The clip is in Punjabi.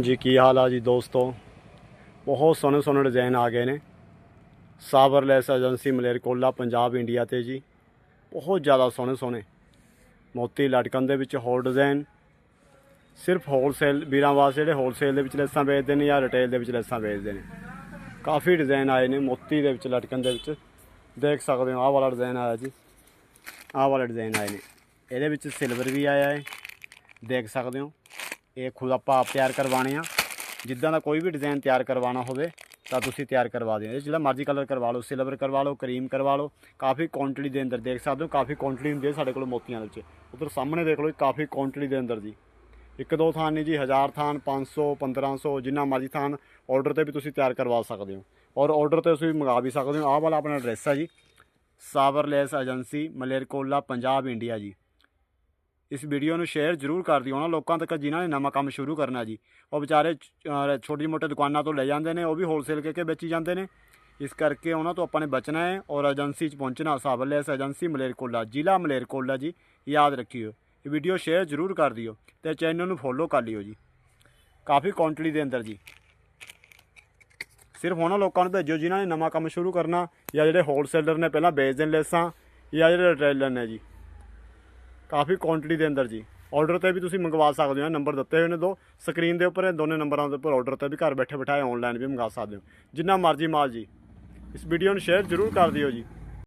ਜੀ, ਕੀ ਹਾਲ ਆ ਜੀ ਦੋਸਤੋ? ਬਹੁਤ ਸੋਹਣੇ ਸੋਹਣੇ ਡਿਜ਼ਾਈਨ ਆ ਗਏ ਨੇ। ਸਾਬਰਲੈਸ ਏਜੰਸੀ ਮਲੇਰਕੋਲਾ ਪੰਜਾਬ ਇੰਡੀਆ ਤੇ ਜੀ। ਬਹੁਤ ਜ਼ਿਆਦਾ ਸੋਹਣੇ ਸੋਹਣੇ। ਮੋਤੀ ਲਟਕਣ ਦੇ ਵਿੱਚ ਹੋਰ ਡਿਜ਼ਾਈਨ ਸਿਰਫ ਹੋਲਸੇਲ ਵੀਰਾਂ ਵਾਸਤੇ ਜਿਹੜੇ ਹੋਲਸੇਲ ਦੇ ਵਿੱਚ ਲੈਸਾਂ ਵੇਚਦੇ ਨੇ ਜਾਂ ਰਿਟੇਲ ਦੇ ਵਿੱਚ ਲੈਸਾਂ ਵੇਚਦੇ ਨੇ। ਕਾਫੀ ਡਿਜ਼ਾਈਨ ਆਏ ਨੇ, ਮੋਤੀ ਦੇ ਵਿੱਚ ਲਟਕਣ ਦੇ ਵਿੱਚ। ਦੇਖ ਸਕਦੇ ਹੋ, ਆਹ ਵਾਲਾ ਡਿਜ਼ਾਈਨ ਆਇਆ ਜੀ। ਆਹ ਵਾਲੇ ਡਿਜ਼ਾਈਨ ਆਏ ਨੇ। ਇਹਦੇ ਵਿੱਚ ਸਿਲਵਰ ਵੀ ਆਇਆ ਹੈ। ਦੇਖ ਸਕਦੇ ਹੋ। ਇਹ ਖੁਦ ਆਪਾਂ ਆਪ ਤਿਆਰ ਕਰਵਾਣੇ ਆ। ਜਿੱਦਾਂ ਦਾ ਕੋਈ ਵੀ ਡਿਜ਼ਾਈਨ ਤਿਆਰ ਕਰਵਾਉਣਾ ਹੋਵੇ, ਤਾਂ ਤੁਸੀਂ ਤਿਆਰ ਕਰਵਾ ਦਿਓ। ਜਿਹੜਾ ਮਰਜ਼ੀ ਕਲਰ ਕਰਵਾ ਲਓ ਸਿਲਵਰ ਕਰਵਾ ਲਓ ਕਰੀਮ ਕਰਵਾ ਲਓ, ਕਾਫੀ ਕੁਆਂਟੀਟੀ ਦੇ ਅੰਦਰ ਦੇਖ ਸਕਦੇ ਹੋ, ਕਾਫੀ ਕੁਆਂਟੀਟੀ ਹੁੰਦੀ ਹੈ ਸਾਡੇ ਕੋਲ ਮੋਤੀਆਂ ਦੇ ਵਿੱਚ। ਉਧਰ ਸਾਹਮਣੇ ਦੇਖ ਲਓ ਇਹ ਕਾਫੀ ਕੁਆਂਟੀਟੀ ਦੇ ਅੰਦਰ ਜੀ। ਇੱਕ ਦੋ ਥਾਨ ਨਹੀਂ ਜੀ, ਹਜ਼ਾਰ ਥਾਨ 500 1500 ਜਿੰਨਾ ਮਰਜ਼ੀ ਥਾਨ ਆਰਡਰ ਤੇ ਵੀ ਤੁਸੀਂ ਤਿਆਰ ਕਰਵਾ ਸਕਦੇ ਹੋ। ਔਰ ਆਰਡਰ ਤੇ ਤੁਸੀਂ ਮੰਗਾ ਵੀ ਸਕਦੇ ਹੋ। ਆਹ ਵਾਲਾ ਆਪਣਾ ਐਡਰੈਸ ਆ ਜੀ। ਸਾਵਰਲੈਸ ਏਜੰਸੀ ਮਲੇਰਕੋਲਾ ਪੰਜਾਬ ਇੰਡੀਆ ਜੀ। ਇਸ ਵੀਡੀਓ ਨੂੰ ਸ਼ੇਅਰ ਜ਼ਰੂਰ ਕਰ ਦਿਓ। ਉਹਨਾਂ ਲੋਕਾਂ ਤੱਕ ਜਿਨ੍ਹਾਂ ਨੇ ਨਵਾਂ ਕੰਮ ਸ਼ੁਰੂ ਕਰਨਾ ਜੀ। ਉਹ ਵਿਚਾਰੇ ਛੋਟੀ ਮੋਟੇ ਦੁਕਾਨਾਂ ਤੋਂ ਲੈ ਜਾਂਦੇ ਨੇ, ਉਹ ਵੀ ਹੋਲਸੇਲ ਕੇ ਕੇ ਵੇਚੀ ਜਾਂਦੇ ਨੇ। ਇਸ ਕਰਕੇ ਉਹਨਾਂ ਤੋਂ ਆਪਾਂ ਨੇ ਬਚਣਾ ਹੈ ਔਰ ਏਜੰਸੀ 'ਚ ਪਹੁੰਚਣਾ ਸਾਵਰਲੈਸ ਏਜੰਸੀ ਮਲੇਰਕੋਲਾ ਜ਼ਿਲ੍ਹਾ ਮਲੇਰਕੋਲਾ ਜੀ, ਯਾਦ ਰੱਖਿਓ। ਇਹ ਵੀਡੀਓ ਸ਼ੇਅਰ ਜ਼ਰੂਰ ਕਰ ਦਿਓ ਤੇ ਚੈਨਲ ਨੂੰ ਫੋਲੋ ਕਰ ਲਿਓ ਜੀ। ਕਾਫੀ ਕੁਆਂਟੀਟੀ ਦੇ ਅੰਦਰ ਜੀ। ਸਿਰਫ ਉਹਨਾਂ ਲੋਕਾਂ ਨੂੰ ਭੇਜੋ ਜਿਨ੍ਹਾਂ ਨੇ ਨਵਾਂ ਕੰਮ ਸ਼ੁਰੂ ਕਰਨਾ ਜਾਂ ਜਿਹੜੇ ਹੋਲਸੇਲਰ ਨੇ ਪਹਿਲਾਂ ਵੇਚਦੇ ਨੇ ਲੈਸਾਂ ਜਾਂ ਜਿਹੜੇ ਰਿਟੇਲਰ ਨੇ ਜੀ। ਕਾਫੀ ਕੁਆਂਟੀਟੀ ਦੇ ਅੰਦਰ ਜੀ। ਆਰਡਰ ਤੇ ਵੀ ਤੁਸੀਂ ਮੰਗਵਾ ਸਕਦੇ ਹੋ ਨੰਬਰ ਦਿੱਤੇ ਹੋਏ ਨੇ ਦੋ। ਸਕਰੀਨ ਦੇ ਉੱਪਰ ਇਹ ਦੋਨੇ ਨੰਬਰਾਂ ਦੇ ਉੱਪਰ ਆਰਡਰ ਤੇ ਵੀ ਘਰ ਬੈਠੇ ਬਿਠਾਏ ਆਨਲਾਈਨ ਵੀ ਮੰਗਾ ਸਕਦੇ ਹੋ। ਜਿੰਨਾ ਮਰਜ਼ੀ ਮਾਲ ਜੀ। ਇਸ ਵੀਡੀਓ ਨੂੰ ਸ਼ੇਅਰ ਜ਼ਰੂਰ ਕਰ ਦਿਓ ਜੀ।